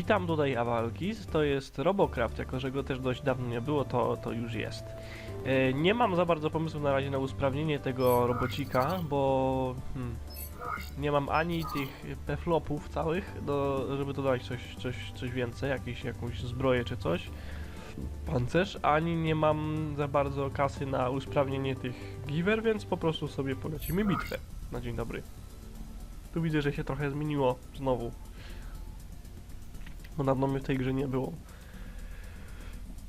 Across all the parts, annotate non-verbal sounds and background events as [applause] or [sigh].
Witam tutaj Awalkis, to jest Robocraft, jako że go też dość dawno nie było, to, to już jest. E, nie mam za bardzo pomysłu na razie na usprawnienie tego robocika, bo hmm, nie mam ani tych peflopów całych, do, żeby dodać coś, coś, coś więcej, jakieś, jakąś zbroję czy coś, pancerz, ani nie mam za bardzo kasy na usprawnienie tych giver, więc po prostu sobie polecimy bitwę na dzień dobry. Tu widzę, że się trochę zmieniło znowu. Bo dawno mnie w tej grze nie było.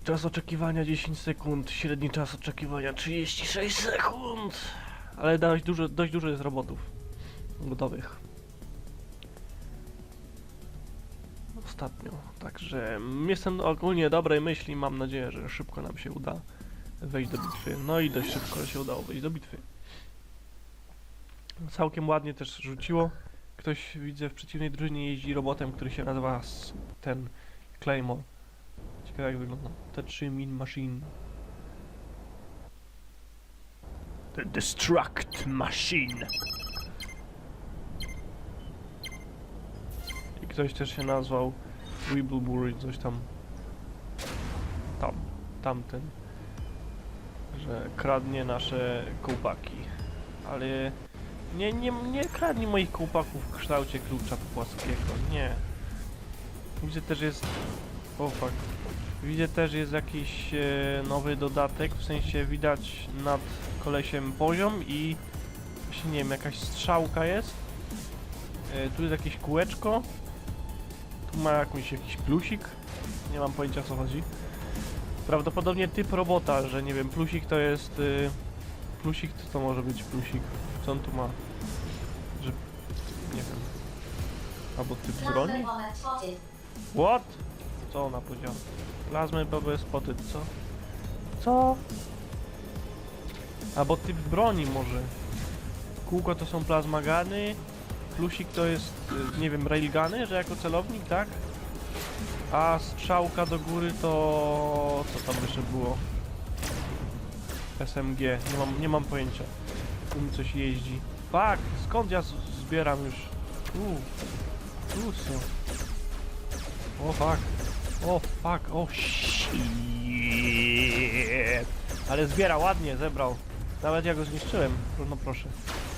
Czas oczekiwania 10 sekund, średni czas oczekiwania 36 sekund. Ale dość dużo, dość dużo jest robotów gotowych. Ostatnio, także jestem ogólnie dobrej myśli, mam nadzieję, że szybko nam się uda wejść do bitwy. No i dość szybko się udało wejść do bitwy. Całkiem ładnie też rzuciło. Ktoś widzę w przeciwnej drużynie jeździ robotem, który się nazywa ten Claymore. Ciekawe jak wygląda. T3 Min Machine. The Destruct Machine. I ktoś też się nazwał Wibblebury, coś tam. Tam, tamten. Że kradnie nasze kołpaki. Ale nie, nie, nie kradnij moich kołpaków w kształcie klucza płaskiego, nie. Widzę też jest... O fuck. Widzę też jest jakiś e, nowy dodatek, w sensie widać nad kolesiem poziom i... Właśnie nie wiem, jakaś strzałka jest. E, tu jest jakieś kółeczko. Tu ma jakąś, jakiś plusik. Nie mam pojęcia o co chodzi. Prawdopodobnie typ robota, że nie wiem, plusik to jest... Y, plusik to, to może być plusik. Co on tu ma? Że... nie wiem. Albo typ broni? What? Co ona powiedziała? Plazmy BB spotted, co? Co? Albo typ broni może. Kółko to są plazmagany. Plusik to jest, y, nie wiem, railguny, że jako celownik, tak? A strzałka do góry to... co tam jeszcze było? SMG, nie mam, nie mam pojęcia. Tu mi coś jeździ. Fuck, skąd ja zbieram już? Tu, tu są. O fuck. O fuck. O shit. Ale zbiera ładnie, zebrał. Nawet ja go zniszczyłem. No proszę.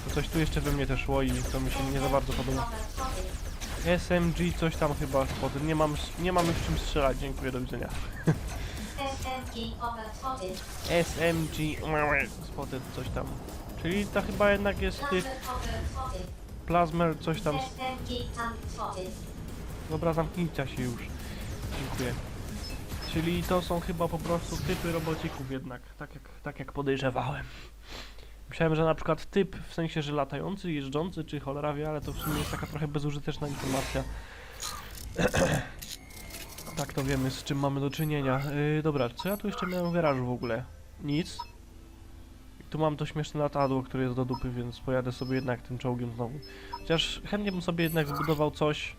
To coś tu jeszcze we mnie też szło i to mi się nie za bardzo podoba. SMG coś tam chyba potem. Nie mam, nie mam już czym strzelać. Dziękuję, do widzenia. [laughs] SMG. SMG spotted coś tam. Czyli to chyba jednak jest ty Plasma bomber spotted. plasmer coś tam. Dobra, zamknijcie się już. Dziękuję. Czyli to są chyba po prostu typy robocików jednak, tak jak, tak jak podejrzewałem. Myślałem, że na przykład typ, w sensie, że latający, jeżdżący, czy cholera wie, ale to w sumie jest taka trochę bezużyteczna informacja. tak to wiemy, z czym mamy do czynienia. Yy, dobra, co ja tu jeszcze miałem w garażu w ogóle? Nic. Tu mam to śmieszne latadło, które jest do dupy, więc pojadę sobie jednak tym czołgiem znowu. Chociaż chętnie bym sobie jednak zbudował coś,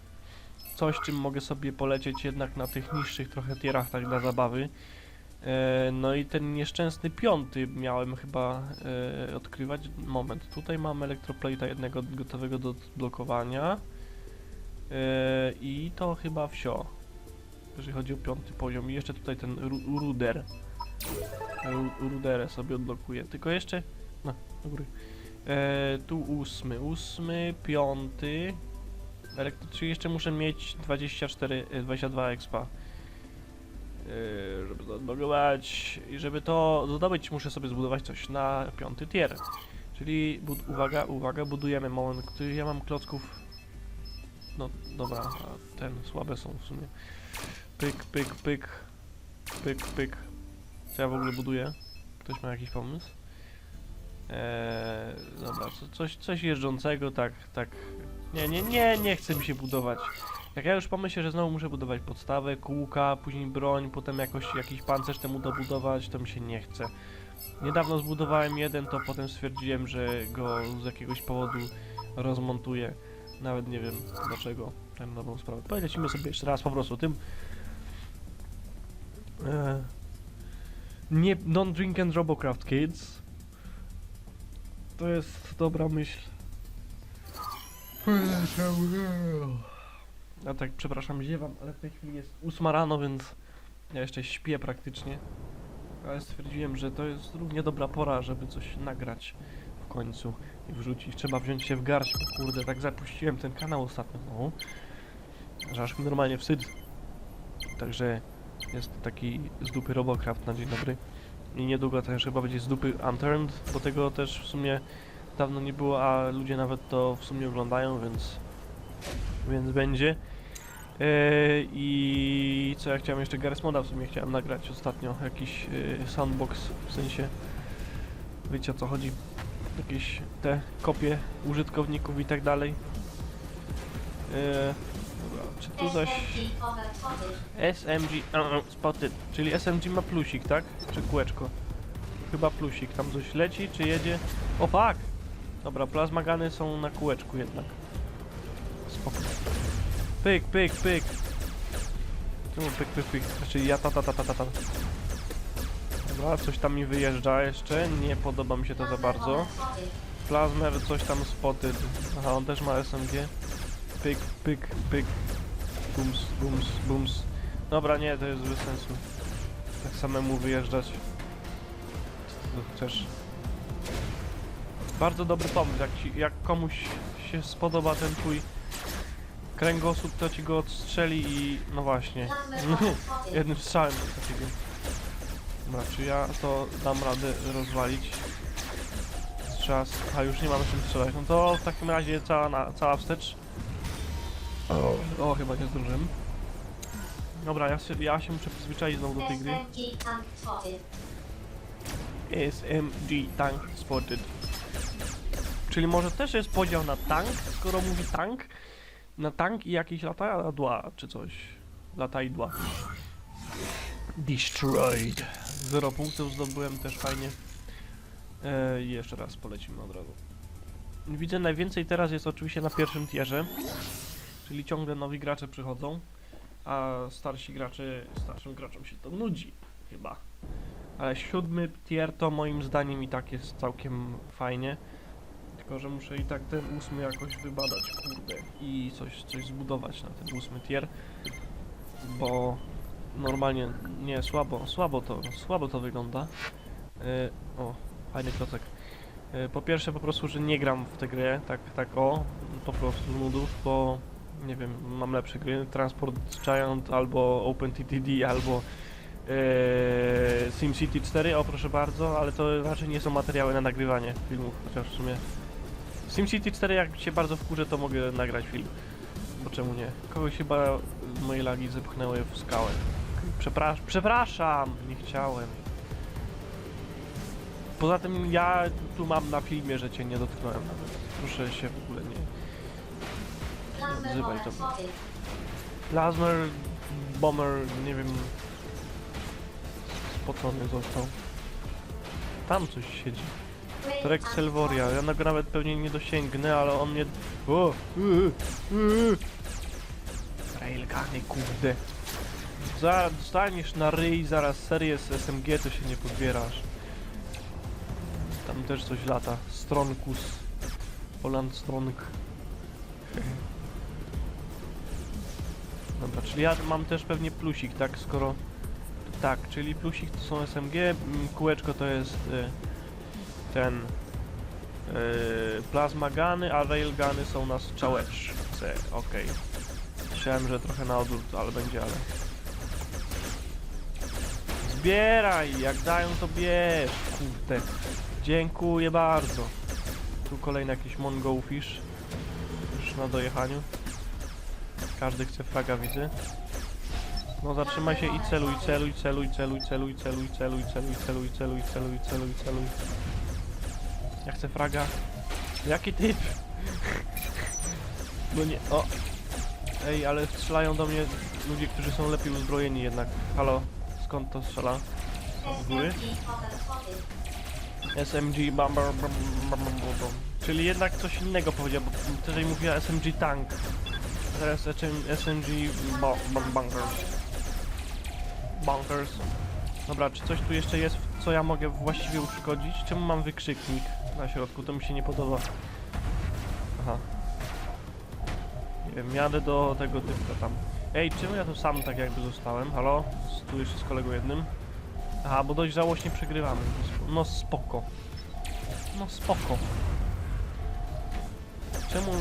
coś, czym mogę sobie polecieć jednak na tych niższych trochę tierach, tak dla zabawy. E, no i ten nieszczęsny piąty miałem chyba e, odkrywać. Moment, tutaj mam elektroplate'a jednego gotowego do blokowania. E, I to chyba wsio. Jeżeli chodzi o piąty poziom. I jeszcze tutaj ten ru ruder. Ru ruderę sobie odblokuję. Tylko jeszcze... No, do góry. E, tu ósmy, ósmy, piąty. Elektro, czyli jeszcze muszę mieć 24, e, 22 expa. Yy, żeby to odblokować i żeby to zdobyć muszę sobie zbudować coś na piąty tier. Czyli uwaga, uwaga, budujemy moment, który ja mam klocków. No dobra, ten słabe są w sumie. Pyk, pyk, pyk. Pyk, pyk. Co ja w ogóle buduję? Ktoś ma jakiś pomysł? Eee, dobra, co, coś, coś jeżdżącego, tak, tak. Nie, nie, nie, nie chce mi się budować. Jak ja już pomyślę, że znowu muszę budować podstawę, kółka, później broń, potem jakoś jakiś pancerz temu dobudować, to mi się nie chce. Niedawno zbudowałem jeden, to potem stwierdziłem, że go z jakiegoś powodu rozmontuję. Nawet nie wiem dlaczego, ten nową sprawę. Polecimy sobie jeszcze raz po prostu tym. Eee, nie, don't drink and Robocraft Kids. To jest dobra myśl. Ja tak, przepraszam, ziewam, ale w tej chwili jest ósma rano, więc ja jeszcze śpię praktycznie. Ale stwierdziłem, że to jest równie dobra pora, żeby coś nagrać w końcu i wrzucić. Trzeba wziąć się w garść, bo kurde, tak zapuściłem ten kanał ostatnio, no. Że aż mi normalnie wstyd. Także jest taki z dupy Robocraft na dzień dobry. I niedługo też chyba będzie z dupy Unturned, bo tego też w sumie dawno nie było, a ludzie nawet to w sumie oglądają, więc więc będzie. Eee, I co ja chciałem jeszcze Garry's Moda w sumie chciałem nagrać ostatnio, jakiś e, soundbox, w sensie wiecie o co chodzi, jakieś te kopie użytkowników i tak dalej. Dobra, czy tu zaś SMG. SMG uh, spotted, czyli SMG ma plusik, tak? Czy kółeczko? Chyba plusik, tam coś leci, czy jedzie? O fuck! Dobra, plazmagany są na kółeczku jednak. Spoko. Pyk, pyk, pyk. Czemu pyk, pyk, pyk? Znaczy ja ta ta ta ta ta ta. Dobra, coś tam mi wyjeżdża jeszcze, nie podoba mi się to za bardzo. Plasmer coś tam spotted. Aha, on też ma SMG. Pyk, pyk, pyk. Bums, bums, bums. Dobra, nie, to jest bez sensu. Tak samemu wyjeżdżać. Chcesz? Bardzo dobry pomysł, jak, ci, jak komuś się spodoba ten twój kręgosłup, to ci go odstrzeli i... no właśnie. [laughs] Jednym strzałem do takiego. Dobra, czy ja to dam radę rozwalić? Trzeba... A już nie mamy czym strzelać. No to w takim razie cała, na, cała wstecz. O, chyba nie zdążyłem. Dobra, ja się, ja się muszę przyzwyczaić znowu do tej gry. SMG tank spotted. SMG Tank Spotted. Czyli może też jest podział na tank, skoro mówi tank, na tank i jakieś latadła, czy coś. Latajdła. Destroyed. Zero punktów zdobyłem, też fajnie. E, jeszcze raz polecimy od razu. Widzę najwięcej teraz jest oczywiście na pierwszym tierze, czyli ciągle nowi gracze przychodzą, a starsi gracze, starszym graczom się to nudzi, chyba. Ale siódmy tier to moim zdaniem i tak jest całkiem fajnie. Tylko, że muszę i tak ten ósmy jakoś wybadać, kurde, i coś, coś zbudować na ten ósmy tier. Bo normalnie nie słabo, słabo to, słabo to wygląda. Yy, o, fajny klocek. Yy, po pierwsze po prostu, że nie gram w tę grę, tak, tak o, po prostu z nudów, bo nie wiem, mam lepsze gry, Transport Giant albo OpenTTD albo Eee, SimCity 4, o proszę bardzo, ale to raczej nie są materiały na nagrywanie filmów, chociaż w sumie SimCity 4 jak się bardzo wkurzę, to mogę nagrać film. Bo czemu nie? Kogoś chyba moje lagi zepchnęły w skałę. Przeprasz przepraszam, nie chciałem. Poza tym ja tu mam na filmie, że cię nie dotknąłem nawet. Proszę się w ogóle nie... Plasma Wzywaj to. Plasmer, Bomber, nie wiem... Spocony został. Tam coś siedzi. Trek Selvoria, ja go nawet pewnie nie dosięgnę, ale on mnie... O! Yy, yy. Railgany, kurde. Zaraz dostaniesz na ryj, zaraz serię z SMG, to się nie podbierasz. Tam też coś lata. Stronkus. Poland Strong. Dobra, czyli ja mam też pewnie plusik, tak? Skoro... Tak, czyli plusik to są SMG, mm, kółeczko to jest... Y ten yy, plazmagany, a railguny są na strzałeczce. Okej. Myślałem, że trochę na odwrót, ale będzie, ale. Zbieraj! Jak dają, to bierz! Kurde. Dziękuję bardzo. Tu kolejny jakiś mongołfish. Już na dojechaniu. Każdy chce fraga, widzę. No zatrzymaj się i celuj, celuj, celuj, celuj, celuj, celuj, celuj, celuj, celuj, celuj, celuj, celuj, celuj. Ja chcę fraga. Jaki typ? No nie, o. Ej, ale strzelają do mnie ludzie, którzy są lepiej uzbrojeni jednak. Halo, skąd to strzela? Z góry? SMG bum, bum, bum, bum. Czyli jednak coś innego powiedział, bo wtedy mówiła SMG Tank. Teraz SMG Bunkers. Bunkers. Dobra, czy coś tu jeszcze jest, co ja mogę właściwie uszkodzić? Czemu mam wykrzyknik na środku? To mi się nie podoba. Aha. wiem, jadę do tego typka tam. Ej, czemu ja tu sam tak jakby zostałem? Halo? Tu jeszcze z kolegą jednym. Aha, bo dość żałośnie przegrywamy. No spoko. No spoko. Czemu...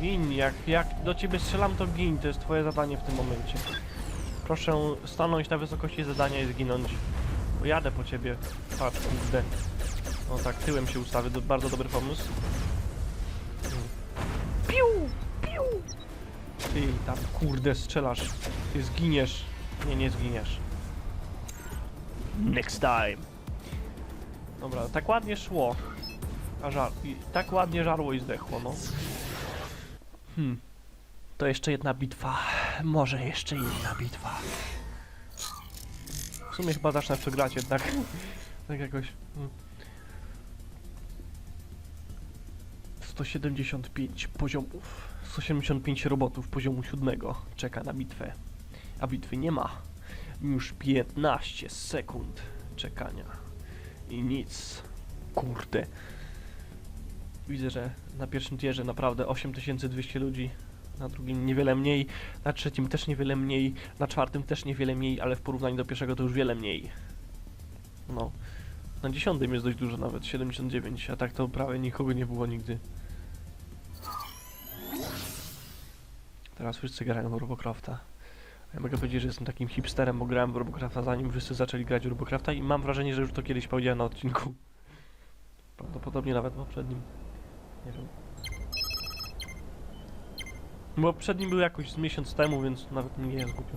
Gin, jak, jak do ciebie strzelam to gin, to jest twoje zadanie w tym momencie. Proszę stanąć na wysokości zadania i zginąć. Bo jadę po ciebie. Patrz, kurde. O tak, tyłem się ustawię, to bardzo dobry pomysł. Piu! Piu! Ty tam kurde strzelasz. Ty zginiesz. Nie, nie zginiesz. Next time. Dobra, tak ładnie szło. A żar... i tak ładnie żarło i zdechło, no. Hmm. To jeszcze jedna bitwa. Może jeszcze jedna bitwa. W sumie chyba zacznę przegrać jednak. [laughs] tak jakoś. Hmm. 175 poziomów. 175 robotów poziomu siódmego czeka na bitwę. A bitwy nie ma. Już 15 sekund czekania. I nic. Kurde. Widzę, że na pierwszym tierze naprawdę 8200 ludzi. Na drugim niewiele mniej. Na trzecim też niewiele mniej. Na czwartym też niewiele mniej, ale w porównaniu do pierwszego to już wiele mniej. No. Na dziesiątym jest dość dużo nawet, 79, a tak to prawie nikogo nie było nigdy. Teraz wszyscy grają w Robocrafta. Ja mogę powiedzieć, że jestem takim hipsterem, bo grałem w Robocrafta zanim wszyscy zaczęli grać w Robocrafta i mam wrażenie, że już to kiedyś powiedziałem na odcinku. Prawdopodobnie nawet poprzednim. Nie wiem. Bo poprzednim był jakoś z miesiąc temu, więc nawet nie jest głupio.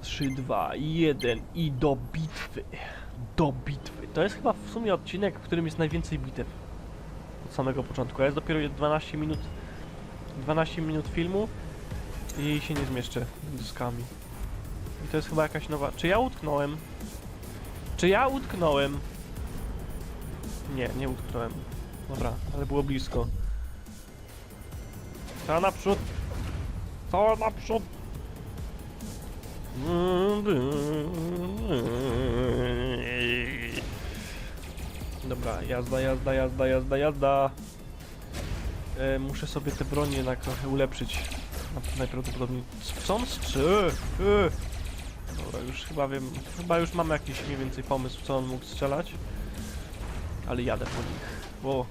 3, 2, 1 i do bitwy. Do bitwy. To jest chyba w sumie odcinek, w którym jest najwięcej bitew. Od samego początku. A jest dopiero 12 minut 12 minut filmu i się nie zmieszczę dyskami. I to jest chyba jakaś nowa... Czy ja utknąłem? Czy ja utknąłem? Nie, nie utknąłem. Dobra, ale było blisko. Co naprzód? Co naprzód? Dobra, jazda, jazda, jazda, jazda, jazda. E, muszę sobie te bronie jednak trochę ulepszyć. Na- Najprawdopodobniej. Chcąc czy? Dobra, już chyba wiem. Chyba już mam jakiś mniej więcej pomysł, co on mógł strzelać. Ale jadę po nich. Bo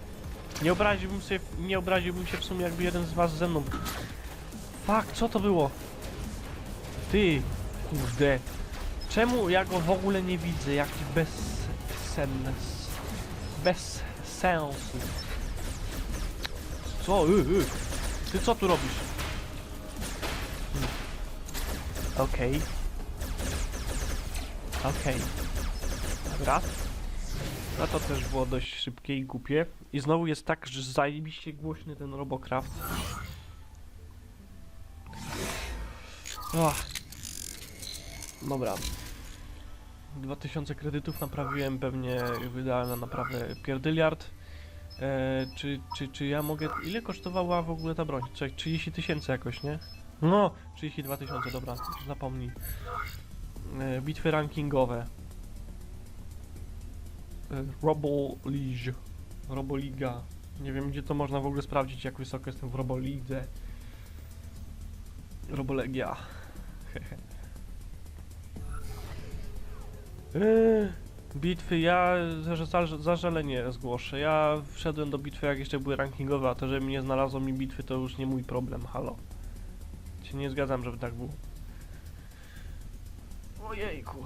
nie obraziłbym się, nie obraziłbym się w sumie jakby jeden z was ze mną. Fuck, co to było? Ty, kurde. Czemu ja go w ogóle nie widzę? Jaki bez sens. Bez sensu. Co? Y, y. Ty co tu robisz? Hmm. Okej. Okej. Dobra. No to też było dość szybkie i głupie. I znowu jest tak, że zajebiście głośny ten Robocraft. Ach. Dobra. 2000 kredytów naprawiłem, pewnie wydałem na naprawę pierdyliard. E, czy, czy, czy ja mogę... Ile kosztowała w ogóle ta broń? Czekaj, 30 tysięcy jakoś, nie? No, 32 tysiące, dobra, zapomnij. E, bitwy rankingowe. E, Robo League. Roboliga. Nie wiem, gdzie to można w ogóle sprawdzić, jak wysoko jestem w Robolidze. Robolegia. Eee, [laughs] bitwy, ja za- za- zażalenie zgłoszę. Ja wszedłem do bitwy jak jeszcze były rankingowe, a to, że mnie znalazło mi bitwy to już nie mój problem, halo. Się nie zgadzam, żeby tak było. Ojejku.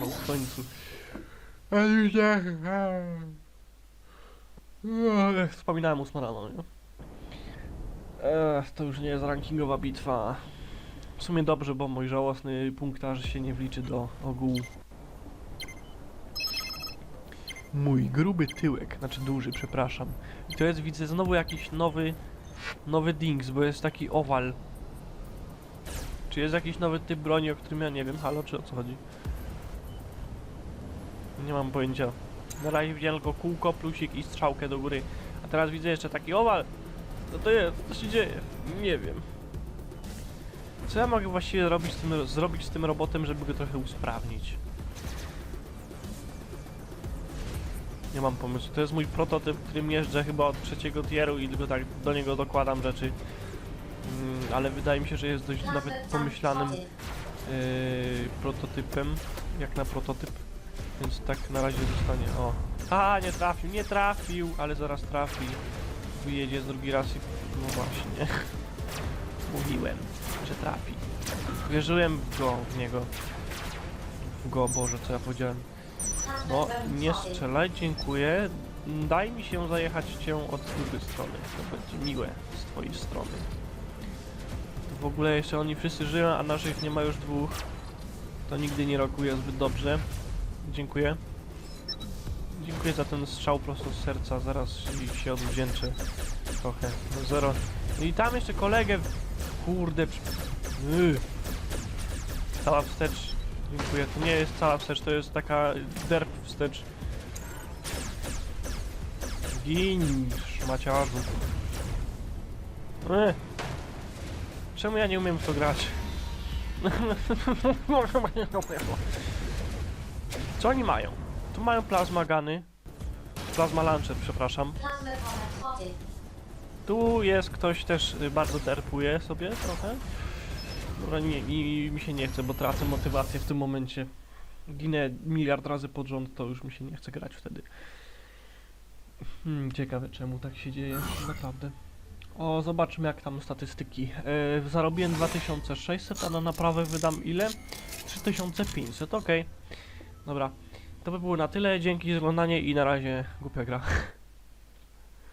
No w końcu. Ech, Wspominałem ósma rano, nie? Ech, to już nie jest rankingowa bitwa. W sumie dobrze, bo mój żałosny punktaż się nie wliczy do ogółu. Mój gruby tyłek, znaczy duży, przepraszam. I to jest, widzę, znowu jakiś nowy, nowy dings, bo jest taki owal. Czy jest jakiś nowy typ broni, o którym ja nie wiem? Halo, czy o co chodzi? Nie mam pojęcia. Na razie widziałem tylko kółko, plusik i strzałkę do góry. A teraz widzę jeszcze taki owal. Co to jest? Co się dzieje? Nie wiem. Co ja mogę właściwie robić z tym, zrobić z tym robotem, żeby go trochę usprawnić? Nie mam pomysłu. To jest mój prototyp, którym jeżdżę chyba od trzeciego tieru i tylko tak do niego dokładam rzeczy. Mm, ale wydaje mi się, że jest dość nawet pomyślanym yy, prototypem, jak na prototyp. Więc tak na razie zostanie. O. A, nie trafił, nie trafił, ale zaraz trafi. Wyjedzie z drugi raz i. No właśnie. [laughs] Mówiłem, że trafi. Wierzyłem w go, w niego. W go, Boże, co ja powiedziałem. No, nie strzelaj, dziękuję. Daj mi się zajechać cię od drugiej strony. To będzie miłe z twojej strony. W ogóle jeszcze oni wszyscy żyją, a naszych nie ma już dwóch. To nigdy nie rokuje zbyt dobrze. Dziękuję. Dziękuję za ten strzał prosto z serca. Zaraz się- odwdzięczę. Trochę. No zero. I tam jeszcze kolegę. Kurde. Yy. Cała wstecz. Dziękuję. To nie jest cała wstecz, to jest taka derp wstecz. Gin, szmaciarzu. E. Czemu ja nie umiem w to grać? [laughs] Co oni mają? Tu mają plazma gany. Plasma launcher, przepraszam. Tu jest ktoś też y, bardzo derpuje sobie trochę. Dobra, nie, mi, mi się nie chce, bo tracę motywację w tym momencie. Ginę miliard razy pod rząd, to już mi się nie chce grać wtedy. Hmm, ciekawe czemu tak się dzieje, naprawdę. O, zobaczmy jak tam statystyki. E, zarobiłem 2600, a na naprawę wydam ile? 3500, okej. Dobra, to by było na tyle. Dzięki za oglądanie i na razie głupia gra.